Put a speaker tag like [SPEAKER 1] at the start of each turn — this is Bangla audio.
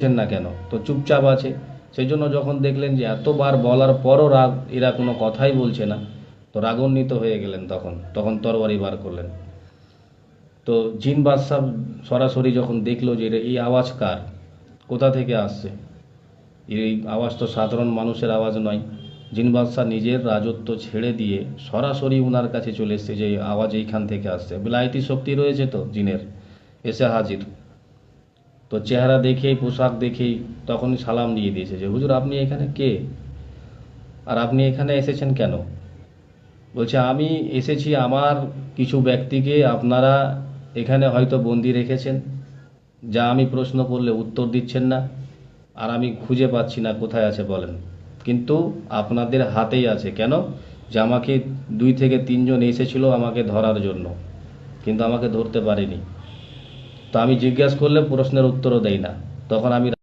[SPEAKER 1] বলছেন না কেন? তো চুপচাপ আছে। সেই জন্য যখন দেখলেন যে এতবার বলার পরও রাগ, এরা কোনো কথাই বলছে না, তো রাগান্বিত হয়ে গেলেন তখন। তখন তরবারি বার করলেন। তো জিন বাদশাহ সরাসরি যখন দেখল যে এই আওয়াজ কার? কোথা থেকে আসছে? এই আওয়াজ তো সাধারণ মানুষের আওয়াজ নয়। জিন বাদশাহ নিজের রাজত্ব ছেড়ে দিয়ে সরাসরি উনার কাছে চলে এসছে যে আওয়াজ এইখান থেকে আসছে। বিলাইতি শক্তি রয়েছে তো জিনের? এসে হাজির। তো চেহারা দেখেই, পোশাক দেখেই তখনই সালাম দিয়ে দিয়েছে যে, হুজুর, আপনি এখানে কে? আর আপনি এখানে এসেছেন কেন? বলছে, আমি এসেছি আমার কিছু ব্যক্তিকে আপনারা এখানে হয়তো বন্দি রেখেছেন, যা আমি প্রশ্ন করলে উত্তর দিচ্ছেন না, আর আমি খুঁজে পাচ্ছি না কোথায় আছে বলেন। কিন্তু আপনাদের হাতেই আছে। কেন? যে আমাকে দুই থেকে তিনজন এসেছিল আমাকে ধরার জন্য, কিন্তু আমাকে ধরতে পারেনি। তো আমি জিজ্ঞাসা করলে প্রশ্নের উত্তরও দেই না। তখন আমি